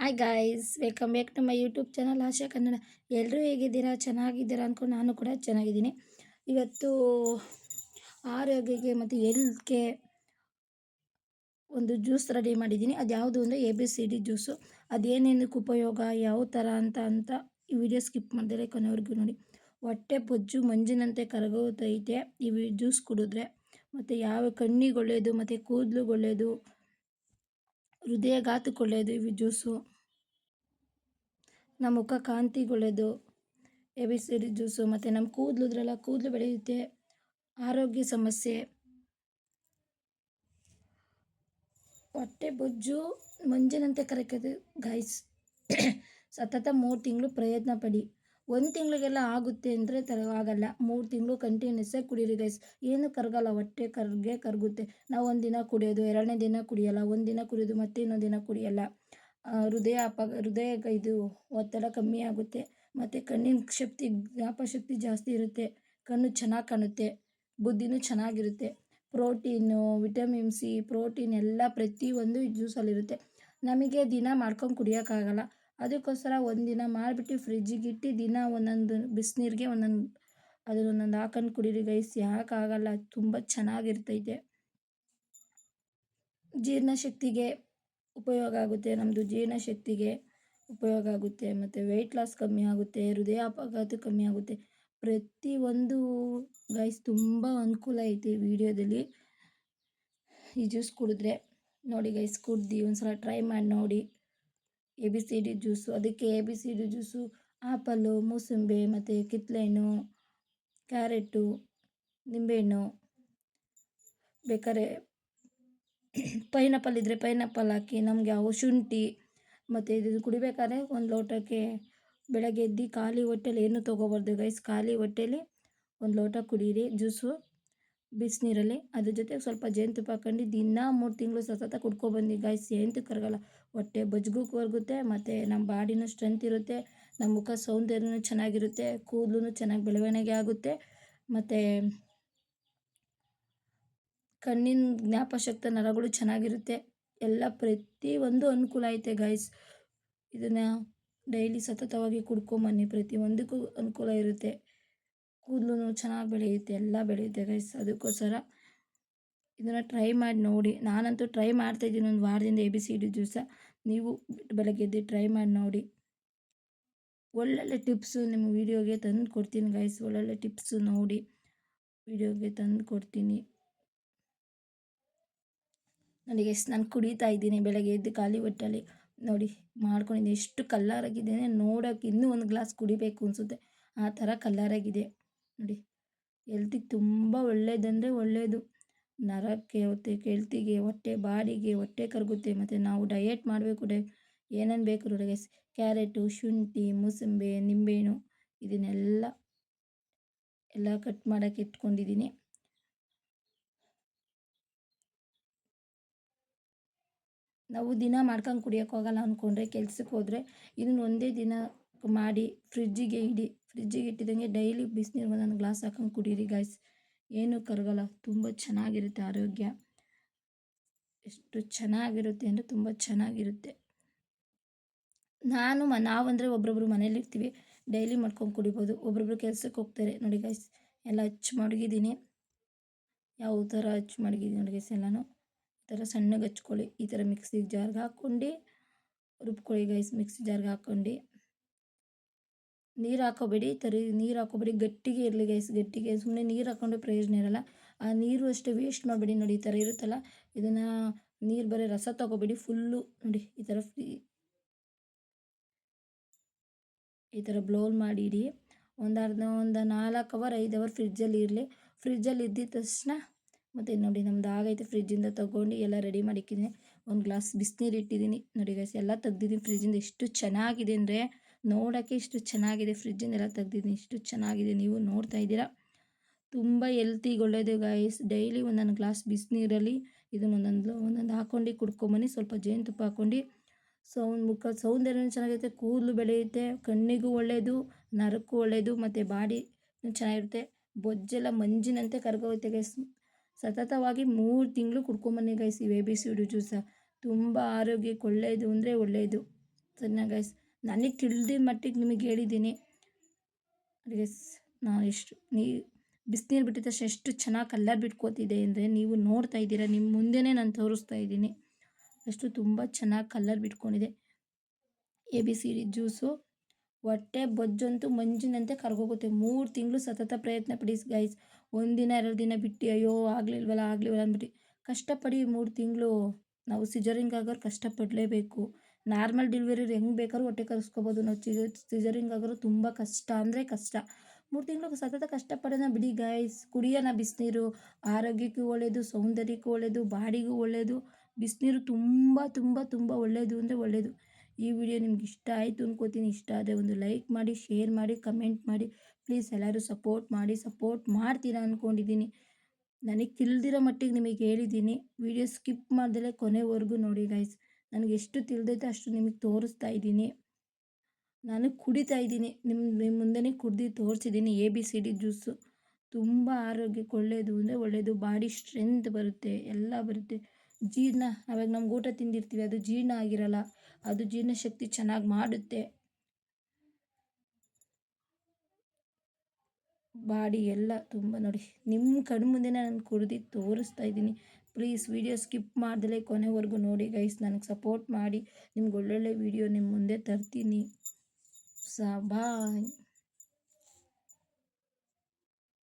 Hi guys welcome back to my YouTube channel Asha Kannada ಎಲ್ಲರೂ ಹೇಗಿದ್ದೀರಾ? ಚೆನ್ನಾಗಿದ್ದೀರಾ ಅಂದ್ಕೊಂಡು ನಾನು ಕೂಡ ಚೆನ್ನಾಗಿದ್ದೀನಿ. ಇವತ್ತು ಆರೋಗ್ಯಕ್ಕೆ ಮತ್ತು ಹೆಲ್ತ್ಗೆ ಒಂದು ಜ್ಯೂಸ್ ರೆಡಿ ಮಾಡಿದ್ದೀನಿ. ಅದು ಯಾವುದು ಅಂದರೆ A B C D juice ಅದೇನೇನಕ್ಕೆ ಉಪಯೋಗ, ಯಾವ ಥರ ಅಂತ ಅಂತ ಈ ವಿಡಿಯೋ ಸ್ಕಿಪ್ ಮಾಡಿದರೆ ಕೊನೆವರೆಗೂ ನೋಡಿ. ಹೊಟ್ಟೆ ಬೊಜ್ಜು ಮಂಜಿನಂತೆ ಕರಗೋತೈತೆ. ಈ ಜ್ಯೂಸ್ ಕುಡಿದ್ರೆ ಮತ್ತು ಯಾವ ಕಣ್ಣಿಗೆ ಒಳ್ಳೆಯದು ಮತ್ತು ಕೂದಲು ಒಳ್ಳೆಯದು ಹೃದಯಘಾತಕ್ಕೆ ಒಳ್ಳೆಯದು ಇವು ಜ್ಯೂಸು. ನಮ್ಮ ಮುಖ ಕಾಂತಿಗೆ ಒಳ್ಳೆಯದು ಎ ಬಿ ಜ್ಯೂಸು. ಮತ್ತು ನಮ್ಮ ಕೂದಲು ಕೂದಲು ಬೆಳೆಯುತ್ತೆ, ಆರೋಗ್ಯ ಸಮಸ್ಯೆ. ಹೊಟ್ಟೆ ಬೊಜ್ಜು ಮಂಜಿನಂತೆ ಕರೆಕದು ಗೈಸ್ ಸತತ ಮೂರು ತಿಂಗಳು ಪ್ರಯತ್ನ ಪಡಿ. ಒಂದು ತಿಂಗಳಿಗೆಲ್ಲ ಆಗುತ್ತೆ ಅಂದರೆ ತರ ಆಗಲ್ಲ ಮೂರು ತಿಂಗಳು ಕಂಟಿನ್ಯೂಸ್ಸಾಗಿ ಕುಡೀರಿ ಗೈಸ್ ಏನು ಕರಗಲ್ಲ, ಹೊಟ್ಟೆ ಕರ್ಗೆ ಕರಗುತ್ತೆ. ನಾವು ಒಂದು ದಿನ ಕುಡಿಯೋದು, ಎರಡನೇ ದಿನ ಕುಡಿಯೋಲ್ಲ, ಒಂದು ದಿನ ಕುಡಿಯೋದು ಮತ್ತೆ ಇನ್ನೊಂದು ದಿನ ಕುಡಿಯೋಲ್ಲ. ಹೃದಯ ಅಪ, ಹೃದಯ ಇದು ಒತ್ತಡ ಕಮ್ಮಿ ಆಗುತ್ತೆ. ಮತ್ತು ಕಣ್ಣಿನ ಶಕ್ತಿ, ಜ್ಞಾಪಶಕ್ತಿ ಜಾಸ್ತಿ ಇರುತ್ತೆ. ಕಣ್ಣು ಚೆನ್ನಾಗಿ ಕಾಣುತ್ತೆ. ಬುದ್ಧಿನೂ ಚೆನ್ನಾಗಿರುತ್ತೆ. ಪ್ರೋಟೀನು, ವಿಟಮಿನ್ ಸಿ, ಪ್ರೋಟೀನ್ ಎಲ್ಲ ಪ್ರತಿಯೊಂದು ಜ್ಯೂಸಲ್ಲಿರುತ್ತೆ ನಮಗೆ ದಿನ ಮಾಡ್ಕೊಂಡು ಕುಡಿಯೋಕ್ಕಾಗಲ್ಲ ಅದಕ್ಕೋಸ್ಕರ ಒಂದಿನ ಮಾಡಿಬಿಟ್ಟು ಫ್ರಿಜ್ಜಿಗೆ ಇಟ್ಟು ದಿನ ಒಂದೊಂದು ಬಿಸಿನೀರಿಗೆ ಒಂದೊಂದು ಅದನ್ನ ಒಂದೊಂದು ಹಾಕೊಂಡು ಕುಡೀರಿ ಗೈಸ್ ಯಾಕಾಗಲ್ಲ ತುಂಬ ಚೆನ್ನಾಗಿರ್ತೈತೆ. ಜೀರ್ಣಶಕ್ತಿಗೆ ಉಪಯೋಗ ಆಗುತ್ತೆ ನಮ್ಮದು ಜೀರ್ಣಶಕ್ತಿಗೆ ಉಪಯೋಗ ಆಗುತ್ತೆ. ಮತ್ತು ವೆಯ್ಟ್ ಲಾಸ್ ಕಮ್ಮಿ ಆಗುತ್ತೆ ಹೃದಯ ಅಪಘಾತ ಕಮ್ಮಿ ಆಗುತ್ತೆ. ಪ್ರತಿಯೊಂದು ಗೈಸ್ ತುಂಬ ಅನುಕೂಲ ಐತೆ ವಿಡಿಯೋದಲ್ಲಿ. ಈ ಜ್ಯೂಸ್ ಕುಡಿದ್ರೆ ನೋಡಿ ಗೈಸ್ ಕುಡ್ದು ಒಂದು ಸಲ ಟ್ರೈ ಮಾಡಿ ನೋಡಿ. A B C D juice, ಅದಕ್ಕೆ A B C D juice apple ಮೂಸಂಬಿ, ಮತ್ತು ಕಿತ್ಳೆಹಣ್ಣು ಕ್ಯಾರೆಟು, ನಿಂಬೆಹಣ್ಣು ಬೇಕಾದ್ರೆ ಪೈನಾಪಲ್ ಇದ್ದರೆ ಪೈನಾಪಲ್ ಹಾಕಿ ನಮಗೆ ಅವು ಶುಂಠಿ ಮತ್ತು ಇದು ಕುಡಿಬೇಕಾದ್ರೆ ಒಂದು ಲೋಟಕ್ಕೆ ಬೆಳಗ್ಗೆ ಎದ್ದು ಖಾಲಿ ಹೊಟ್ಟೆಲಿ ಏನು ತೊಗೋಬಾರ್ದು ಗೈಸ್ ಖಾಲಿ ಹೊಟ್ಟೆಲಿ ಒಂದು ಲೋಟ ಕುಡೀರಿ ಜ್ಯೂಸು, ಬಿಸಿನೀರಲ್ಲಿ. ಅದ್ರ ಜೊತೆಗೆ ಸ್ವಲ್ಪ ಜೇನುತುಪ್ಪ ಹಾಕೊಂಡು ದಿನ ಮೂರು ತಿಂಗಳು ಸತತ ಕುಡ್ಕೊಬಂದು ಗೈಸ್ ಏನು ಕರಗಲ್ಲ. ಹೊಟ್ಟೆ ಬಜ್ಗೂ ಕರಗುತ್ತೆ ಮತ್ತು ನಮ್ಮ ಬಾಡಿನೂ ಸ್ಟ್ರೆಂತ್ ಇರುತ್ತೆ ನಮ್ಮ ಮುಖ ಸೌಂದರ್ಯನೂ ಚೆನ್ನಾಗಿರುತ್ತೆ ಕೂದಲು ಚೆನ್ನಾಗಿ ಬೆಳವಣಿಗೆ ಆಗುತ್ತೆ, ಮತ್ತು ಕಣ್ಣಿನ ಜ್ಞಾಪಶಕ್ತ ನರಗಳು ಚೆನ್ನಾಗಿರುತ್ತೆ. ಎಲ್ಲ ಪ್ರತಿಯೊಂದು ಅನುಕೂಲ ಐತೆ ಗೈಸ್ ಇದನ್ನು ಡೈಲಿ ಸತತವಾಗಿ ಕುಡ್ಕೊಂಬನ್ನಿ ಪ್ರತಿಯೊಂದಕ್ಕೂ ಅನುಕೂಲ ಇರುತ್ತೆ. ಕೂದಲು ಚೆನ್ನಾಗಿ ಬೆಳೆಯುತ್ತೆ, ಎಲ್ಲ ಬೆಳೆಯುತ್ತೆ ಗೈಸ್ ಅದಕ್ಕೋಸ್ಕರ ಇದನ್ನು ಟ್ರೈ ಮಾಡಿ ನೋಡಿ. ನಾನಂತೂ ಟ್ರೈ ಮಾಡ್ತಾಯಿದ್ದೀನಿ ಒಂದು ವಾರದಿಂದ A B C D juice ನೀವು ಬೆಳಗ್ಗೆ ಎದ್ದು ಟ್ರೈ ಮಾಡಿ ನೋಡಿ. ಒಳ್ಳೊಳ್ಳೆ ಟಿಪ್ಸು ನಿಮ್ಮ ವೀಡಿಯೋಗೆ ತಂದು ಕೊಡ್ತೀನಿ ಗೈಸ್ ಒಳ್ಳೊಳ್ಳೆ ಟಿಪ್ಸು ನೋಡಿ. ವೀಡಿಯೋಗೆ ತಂದು ಕೊಡ್ತೀನಿ. ನನಗೆ ಎಷ್ಟು ನಾನು ಕುಡಿತಾ ಇದ್ದೀನಿ ಬೆಳಗ್ಗೆ ಎದ್ದು ಖಾಲಿ ಹೊಟ್ಟೆಲಿ. ನೋಡಿ, ಮಾಡ್ಕೊಂಡಿದ್ದೀನಿ. ಎಷ್ಟು ಕಲ್ಲರಾಗಿದ್ದೇನೆ ನೋಡೋಕೆ ಇನ್ನೂ ಒಂದು ಗ್ಲಾಸ್ ಕುಡಿಬೇಕು ಅನಿಸುತ್ತೆ. ಆ ಥರ ಕಲ್ಲರಾಗಿದೆ. ನೋಡಿ ಎಲ್ತಿಗೆ ತುಂಬ ಒಳ್ಳೆಯದಂದರೆ ಒಳ್ಳೆಯದು ನರಕ್ಕೆ ಹೊತ್ತೆ ಕೆಳ್ತಿಗೆ ಹೊಟ್ಟೆ, ಬಾಡಿಗೆ ಹೊಟ್ಟೆ ಕರಗುತ್ತೆ. ಮತ್ತು ನಾವು ಡಯೆಟ್ ಮಾಡಬೇಕು ಡೈ, ಏನೇನು ಬೇಕು ಗೈಸ್ ಕ್ಯಾರೆಟು, ಶುಂಠಿ, ಮೂಸಂಬಿ, ನಿಂಬೆಹಣ್ಣು, ಇದನ್ನೆಲ್ಲ, ಎಲ್ಲ ಕಟ್ ಮಾಡೋಕ್ಕೆ ಇಟ್ಕೊಂಡಿದ್ದೀನಿ. ನಾವು ದಿನ ಮಾಡ್ಕೊಂಡು ಕುಡಿಯೋಕೆ ಹೋಗಲ್ಲ ಅಂದ್ಕೊಂಡ್ರೆ ಕೆಲ್ಸಕ್ಕೆ ಹೋದರೆ ಇದನ್ನು ಒಂದೇ ದಿನ ಮಾಡಿ ಫ್ರಿಜ್ಜಿಗೆ ಇಡಿ. ಫ್ರಿಜ್ಜಿಗೆ ಇಟ್ಟಿದಂಗೆ ಡೈಲಿ ಬಿಸಿನೀರು ಒಂದೊಂದು ಗ್ಲಾಸ್ ಹಾಕೊಂಡು ಕುಡೀರಿ ಗಾಯ್ಸ್ ಏನೂ ಕರಗಲ್ಲ. ತುಂಬ ಚೆನ್ನಾಗಿರುತ್ತೆ ಆರೋಗ್ಯ. ಎಷ್ಟು ಚೆನ್ನಾಗಿರುತ್ತೆ ಅಂದರೆ ತುಂಬ ಚೆನ್ನಾಗಿರುತ್ತೆ. ನಾನು ಮ, ನಾವಂದರೆ ಒಬ್ರೊಬ್ರು ಮನೇಲಿರ್ತೀವಿ ಡೈಲಿ ಮಾಡ್ಕೊಂಡು ಕುಡಿಬೋದು. ಒಬ್ರೊಬ್ರು ಕೆಲ್ಸಕ್ಕೆ ಹೋಗ್ತಾರೆ. ನೋಡಿ ಗೈಸ್ ಎಲ್ಲ ಹಚ್ಚಿ ಮಡಗಿದ್ದೀನಿ. ಯಾವ ಥರ ಹಚ್ಚಿ ಮಡಗಿದ್ದೀನಿ ನೋಡಿ ಗೈಸ್ ಎಲ್ಲನೂ. ಈ ಥರ ಸಣ್ಣಗೆ ಹಚ್ಕೊಳ್ಳಿ. ಈ ಥರ ಮಿಕ್ಸಿ ಜಾರ್ಗೆ ಹಾಕ್ಕೊಂಡು, ರುಬ್ಕೊಳ್ಳಿ ಗೈಸ್ ಮಿಕ್ಸಿ ಜಾರ್ಗೆ ಹಾಕ್ಕೊಂಡು. ನೀರು ಹಾಕೋಬೇಡಿ, ತರಿ ನೀರು ಹಾಕೋಬೇಡಿ, ಗಟ್ಟಿಗೆ ಇರಲಿ ಗೈಸ್ ಗಟ್ಟಿಗೆ. ಸುಮ್ಮನೆ ನೀರು ಹಾಕೊಂಡ್ರೆ ಪ್ರಯೋಜನ ಇರಲ್ಲ. ಆ ನೀರು ಅಷ್ಟೇ ವೇಸ್ಟ್ ಮಾಡಬೇಡಿ ನೋಡಿ, ಈ ಥರ ಇರುತ್ತಲ್ಲ? ಇದನ್ನು ನೀರು ಬರೀ ರಸ ತಗೋಬೇಡಿ ಫುಲ್ಲು ನೋಡಿ, ಈ ಥರ ಫ್ರೀ ಈ ಥರ ಬ್ಲೌಲ್ ಮಾಡಿಡಿ ಒಂದು ಅರ್ಧ, ಒಂದು ನಾಲ್ಕು ಅವರ್ ಐದು ಅವರ್ ಫ್ರಿಜ್ಜಲ್ಲಿ ಇರಲಿ. ಫ್ರಿಜ್ಜಲ್ಲಿ ಇದ್ದಿದ ತಕ್ಷಣ ಮತ್ತು ನೋಡಿ, ನಮ್ದು ಆಗೈತೆ ಫ್ರಿಜ್ಜಿಂದ ತೊಗೊಂಡು ಎಲ್ಲ ರೆಡಿ ಮಾಡಿಕ್ಕಿದ್ದೀನಿ ಒಂದು ಗ್ಲಾಸ್ ಬಿಸಿನೀರು ಇಟ್ಟಿದ್ದೀನಿ ನೋಡಿ ಗೈಸ್ ಎಲ್ಲ ತೆಗ್ದಿದ್ದೀನಿ ಫ್ರಿಜ್ಜಿಂದ ಎಷ್ಟು ಚೆನ್ನಾಗಿದೆ ಅಂದರೆ ನೋಡೋಕ್ಕೆ ಇಷ್ಟು ಚೆನ್ನಾಗಿದೆ, ಫ್ರಿಜ್ಜಿಂದೆಲ್ಲ ತೆಗ್ದಿದ್ದೀನಿ, ಇಷ್ಟು ಚೆನ್ನಾಗಿದೆ, ನೀವು ನೋಡ್ತಾ ಇದ್ದೀರಾ? ತುಂಬ ಎಲ್ತಿಗೆ ಒಳ್ಳೆಯದು ಗಾಯಸ್ ಡೈಲಿ ಒಂದೊಂದು ಗ್ಲಾಸ್ ಬಿಸಿನೀರಲ್ಲಿ ಇದನ್ನು ಒಂದೊಂದು ಒಂದೊಂದು ಹಾಕ್ಕೊಂಡು ಕುಡ್ಕೊಂಬನ್ನಿ, ಸ್ವಲ್ಪ ಜೇನುತುಪ್ಪ ಹಾಕ್ಕೊಂಡು ಸೌಂಡ್ ಮುಖ ಸೌಂದರ್ಯನೂ ಚೆನ್ನಾಗಿರುತ್ತೆ, ಕೂದಲು ಬೆಳೆಯುತ್ತೆ, ಕಣ್ಣಿಗೂ ಒಳ್ಳೆಯದು ನರಕ್ಕೂ ಒಳ್ಳೆಯದು ಮತ್ತು ಬಾಡಿ ಚೆನ್ನಾಗಿರುತ್ತೆ. ಬೊಜ್ಜೆಲ್ಲ ಮಂಜಿನಂತೆ ಕರ್ಗೋಗುತ್ತೆ ಗೈಸ್ ಸತತವಾಗಿ ಮೂರು ತಿಂಗಳು ಕುಡ್ಕೊಂಬನ್ನಿ ಗೈಸ್ ಈ ಬಿ ಸಿ ಡಿ ಜ್ಯೂಸ ತುಂಬ ಆರೋಗ್ಯಕ್ಕೆ ಒಳ್ಳೆಯದು ಅಂದರೆ ಒಳ್ಳೆಯದು ಸರಿನಾ ಗೈಸ್ ನನಗೆ ತಿಳಿದ ಮಟ್ಟಿಗೆ ನಿಮಗೆ ಹೇಳಿದ್ದೀನಿ. ಅಡುಗೆ ನಾನು ಎಷ್ಟು ನೀ ಬಿಸಿನೀರು ಬಿಟ್ಟಿದ ತಕ್ಷಣ ಎಷ್ಟು ಚೆನ್ನಾಗಿ ಕಲ್ಲರ್ ಬಿಟ್ಕೋತಿದೆ ಅಂದರೆ ನೀವು ನೋಡ್ತಾ ಇದ್ದೀರಾ ನಿಮ್ಮ ಮುಂದೆನೇ ನಾನು ತೋರಿಸ್ತಾ ಇದ್ದೀನಿ. ಅಷ್ಟು ತುಂಬ ಚೆನ್ನಾಗಿ colour ಬಿಟ್ಕೊಂಡಿದೆ. A B C D juice. ಹೊಟ್ಟೆ ಬೊಜ್ಜಂತೂ ಮಂಜಿನಂತೆ ಕರ್ಗೋಗುತ್ತೆ. ಮೂರು ತಿಂಗಳು ಸತತ ಪ್ರಯತ್ನ ಪಡಿ ಗೈಸ್. ಒಂದಿನ ಎರಡು ದಿನ ಬಿಟ್ಟು, ಅಯ್ಯೋ ಆಗಲಿಲ್ವಲ್ಲ ಆಗಲಿಲ್ವಲ್ಲ ಅಂದ್ಬಿಟ್ಟು. ಕಷ್ಟಪಡಿ ಮೂರು ತಿಂಗಳು ನಾವು ಸಿಜರಿಂಗ್ ಆಗೋರು ಕಷ್ಟಪಡಲೇಬೇಕು. ನಾರ್ಮಲ್ ಡೆಲಿವರಿ ಹೆಂಗೆ ಬೇಕಾದ್ರೂ ಹೊಟ್ಟೆ ಕರೆಸ್ಕೋಬೋದು. ನಾವು ಚಿಜ ಸಿಜರಿಂಗ್ ಆಗೋರು ತುಂಬ ಕಷ್ಟ ಅಂದರೆ ಕಷ್ಟ. ಮೂರು ತಿಂಗಳು ಸತತ ಕಷ್ಟಪಡೋಣ ಬಿಡಿ ಗಾಯ್ಸ್ ಕುಡಿಯೋಣ ಬಿಸಿನೀರು. ಆರೋಗ್ಯಕ್ಕೂ ಒಳ್ಳೆಯದು ಸೌಂದರ್ಯಕ್ಕೂ ಒಳ್ಳೆಯದು ಬಾಡಿಗೂ ಒಳ್ಳೆಯದು ಬಿಸಿನೀರು ತುಂಬ ತುಂಬ ತುಂಬ ಒಳ್ಳೆಯದು ಅಂದರೆ ಒಳ್ಳೆಯದು ಈ ವಿಡಿಯೋ ನಿಮ್ಗೆ ಇಷ್ಟ ಆಯಿತು ಅನ್ಕೋತೀನಿ. ಇಷ್ಟ ಆದರೆ ಒಂದು ಲೈಕ್ ಮಾಡಿ, ಶೇರ್ ಮಾಡಿ, ಕಮೆಂಟ್ ಮಾಡಿ. ಪ್ಲೀಸ್ ಎಲ್ಲರೂ ಸಪೋರ್ಟ್ ಮಾಡಿ, ಸಪೋರ್ಟ್ ಮಾಡ್ತೀರಾ ಅಂದ್ಕೊಂಡಿದ್ದೀನಿ ನನಗೆ ತಿಳಿದಿರೋ ಮಟ್ಟಿಗೆ ನಿಮಗೆ ಹೇಳಿದ್ದೀನಿ ವಿಡಿಯೋ ಸ್ಕಿಪ್ ಮಾಡ್ದಲೇ ಕೊನೆವರೆಗೂ ನೋಡಿ ಗೈಸ್ ನನಗೆ ಎಷ್ಟು ತಿಳಿದೈತೆ ಅಷ್ಟು ನಿಮಗೆ ತೋರಿಸ್ತಾ ಇದ್ದೀನಿ. ನಾನು ಕುಡಿತಾ ಇದ್ದೀನಿ. ನಿಮ್ಮ ನಿಮ್ಮ ಮುಂದೆನೇ ಕುಡ್ದು ತೋರಿಸಿದ್ದೀನಿ A B C D juice ತುಂಬ ಆರೋಗ್ಯಕ್ಕೆ ಒಳ್ಳೆಯದು ಅಂದರೆ ಒಳ್ಳೆಯದು ಬಾಡಿ ಸ್ಟ್ರೆಂತ್ ಬರುತ್ತೆ. ಎಲ್ಲ ಬರುತ್ತೆ. ಜೀರ್ಣ, ಅವಾಗ ನಮ್ಗೆ ಊಟ ತಿಂದಿರ್ತೀವಿ. ಅದು ಜೀರ್ಣ ಆಗಿರಲ್ಲ. ಅದು ಜೀರ್ಣಶಕ್ತಿ ಚೆನ್ನಾಗಿ ಮಾಡುತ್ತೆ. ಬಾಡಿ ಎಲ್ಲ ತುಂಬ ನೋಡಿ. ನಿಮ್ಮ ಕಣ್ಣು ಮುಂದೆ ನಾನು ಕುಡ್ದು ತೋರಿಸ್ತಾ ಇದ್ದೀನಿ. ಪ್ಲೀಸ್ ವಿಡಿಯೋ ಸ್ಕಿಪ್ ಮಾಡ್ದಲೇ ಕೊನೆವರೆಗೂ ನೋಡಿ ಗೈಸ್ ನನಗೆ ಸಪೋರ್ಟ್ ಮಾಡಿ. ನಿಮ್ಗೆ ಒಳ್ಳೊಳ್ಳೆ ವಿಡಿಯೋ ನಿಮ್ಮ ಮುಂದೆ ತರ್ತೀನಿ. ಸಾ ಬಾಯ್